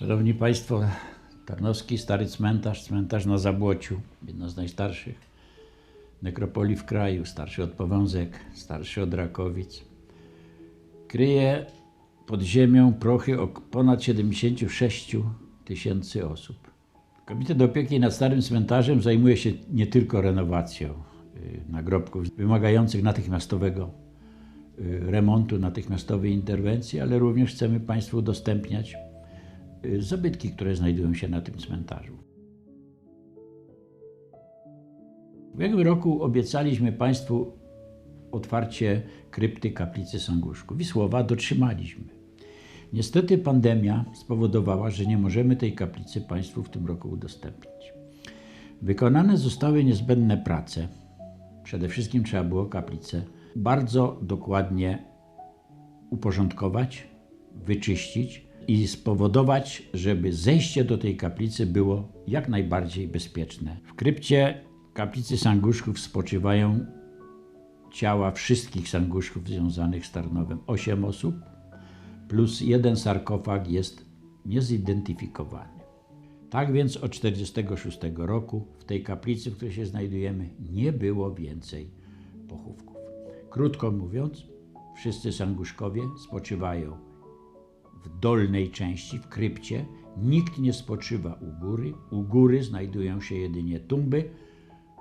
Szanowni Państwo, Tarnowski Stary Cmentarz, cmentarz na Zabłociu, jedno z najstarszych nekropolii w kraju, starszy od Powązek, starszy od Rakowic. Kryje pod ziemią prochy ponad 76 tysięcy osób. Komitet Opieki nad Starym Cmentarzem zajmuje się nie tylko renowacją y, nagrobków wymagających natychmiastowego y, remontu, natychmiastowej interwencji, ale również chcemy Państwu udostępniać zabytki, które znajdują się na tym cmentarzu. W ubiegłym roku obiecaliśmy Państwu otwarcie krypty kaplicy Sanguszku. Wisłowa dotrzymaliśmy. Niestety pandemia spowodowała, że nie możemy tej kaplicy Państwu w tym roku udostępnić. Wykonane zostały niezbędne prace. Przede wszystkim trzeba było kaplicę bardzo dokładnie uporządkować, wyczyścić i spowodować, żeby zejście do tej kaplicy było jak najbardziej bezpieczne. W krypcie kaplicy Sanguszków spoczywają ciała wszystkich sanguszków związanych z Tarnowem. Osiem osób plus jeden sarkofag jest niezidentyfikowany. Tak więc od 1946 roku w tej kaplicy, w której się znajdujemy, nie było więcej pochówków. Krótko mówiąc, wszyscy sanguszkowie spoczywają w dolnej części, w krypcie. Nikt nie spoczywa u góry. U góry znajdują się jedynie tumby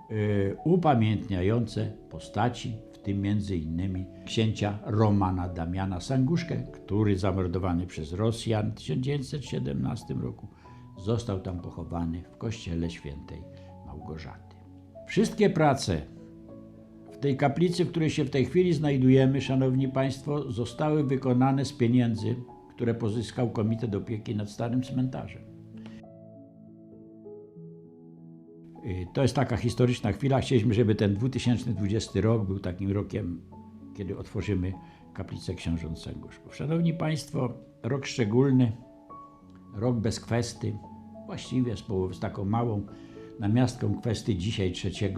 yy, upamiętniające postaci, w tym między innymi księcia Romana Damiana Sanguszkę, który zamordowany przez Rosjan w 1917 roku został tam pochowany w kościele świętej Małgorzaty. Wszystkie prace w tej kaplicy, w której się w tej chwili znajdujemy, szanowni państwo, zostały wykonane z pieniędzy, które pozyskał Komitet Opieki nad Starym Cmentarzem. Y, To jest taka historyczna chwila. Chcieliśmy, żeby ten 2020 rok był takim rokiem, kiedy otworzymy kaplicę książąt Sęguszków. Szanowni Państwo, rok szczególny, rok bez kwesty, właściwie z, z taką małą namiastką kwesty dzisiaj 3 y,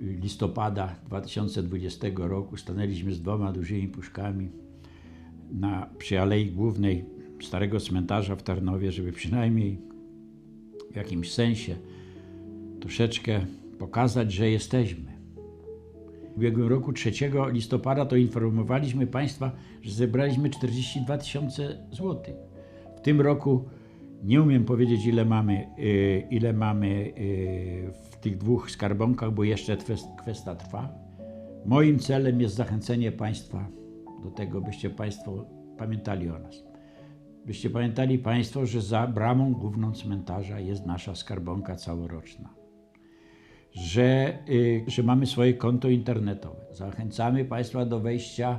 listopada 2020 roku stanęliśmy z dwoma dużymi puszkami na, przy Alei Głównej Starego Cmentarza w Tarnowie, żeby przynajmniej w jakimś sensie troszeczkę pokazać, że jesteśmy. W ubiegłym roku 3 listopada to informowaliśmy Państwa, że zebraliśmy 42 tysiące złotych. W tym roku nie umiem powiedzieć, ile mamy, y, ile mamy y, w tych dwóch skarbonkach, bo jeszcze kwest- kwesta trwa. Moim celem jest zachęcenie Państwa do tego, byście Państwo pamiętali o nas. Byście pamiętali Państwo, że za bramą główną cmentarza jest nasza skarbonka całoroczna. Że, y, że mamy swoje konto internetowe. Zachęcamy Państwa do wejścia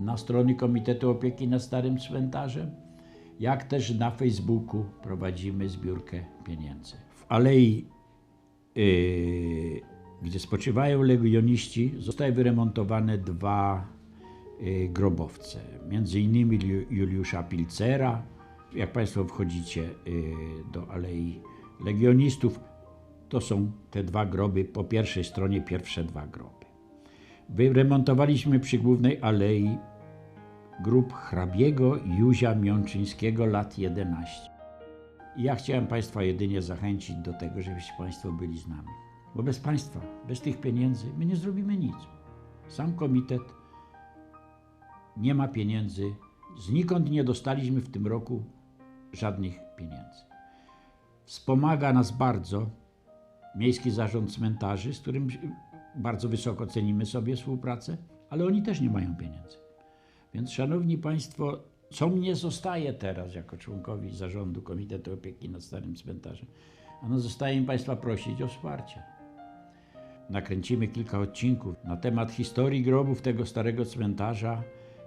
na strony Komitetu Opieki nad Starym Cmentarzem, jak też na Facebooku prowadzimy zbiórkę pieniędzy. W Alei, y, gdzie spoczywają legioniści, zostały wyremontowane dwa grobowce. Między innymi Ju- Juliusza Pilcera. Jak Państwo wchodzicie y, do Alei Legionistów, to są te dwa groby, po pierwszej stronie pierwsze dwa groby. Wyremontowaliśmy przy głównej alei grób hrabiego Józia Miączyńskiego lat 11. I ja chciałem Państwa jedynie zachęcić do tego, żebyście Państwo byli z nami. Bo bez Państwa, bez tych pieniędzy my nie zrobimy nic. Sam komitet nie ma pieniędzy. Znikąd nie dostaliśmy w tym roku żadnych pieniędzy. Wspomaga nas bardzo Miejski Zarząd Cmentarzy, z którym bardzo wysoko cenimy sobie współpracę, ale oni też nie mają pieniędzy. Więc, Szanowni Państwo, co mnie zostaje teraz jako członkowi zarządu Komitetu Opieki nad Starym Cmentarzem? Ano zostaje mi Państwa prosić o wsparcie. Nakręcimy kilka odcinków na temat historii grobów tego starego cmentarza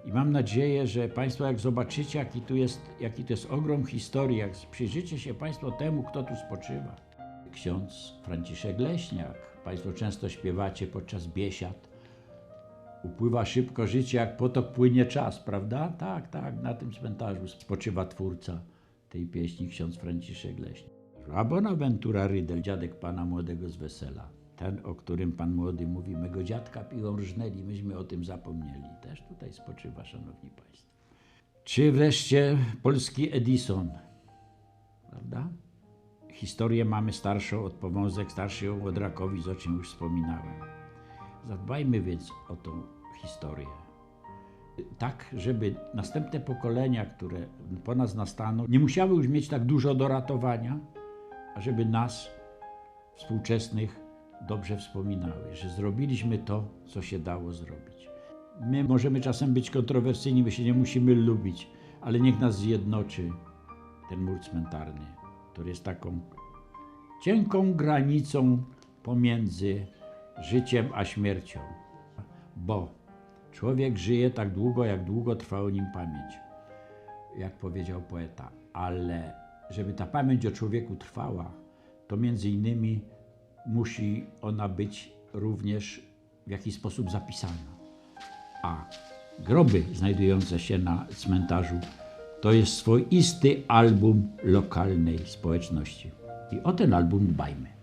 i mam nadzieję, że Państwo jak zobaczycie, jaki tu jest, jaki to jest ogrom historii, jak przyjrzycie się Państwo temu, kto tu spoczywa. Ksiądz Franciszek Leśniak. Państwo często śpiewacie podczas biesiad. Upływa szybko życie, jak potok płynie czas, prawda? Tak, tak, na tym cmentarzu spoczywa twórca tej pieśni, ksiądz Franciszek Leśniak. A Bonaventura Rydel, dziadek pana młodego z wesela. Ten, o którym pan młody mówi, mego dziadka piłą rżnęli, myśmy o tym zapomnieli. Też tutaj spoczywa, szanowni państwo. Czy wreszcie polski Edison, prawda? Historię mamy starszą od powązek, starszą od rakowic, o czym już wspominałem. Zadbajmy więc o tą historię. Tak, żeby następne pokolenia, które po nas nastaną, nie musiały już mieć tak dużo do ratowania, a żeby nas, współczesnych, dobrze wspominały, że zrobiliśmy to, co się dało zrobić. My możemy czasem być kontrowersyjni, my się nie musimy lubić, ale niech nas zjednoczy ten mur cmentarny, który jest taką cienką granicą pomiędzy życiem a śmiercią. Bo człowiek żyje tak długo, jak długo trwa o nim pamięć, jak powiedział poeta. Ale żeby ta pamięć o człowieku trwała, to między innymi musi ona być również w jakiś sposób zapisana. A groby znajdujące się na cmentarzu to jest swoisty album lokalnej społeczności. I o ten album dbajmy.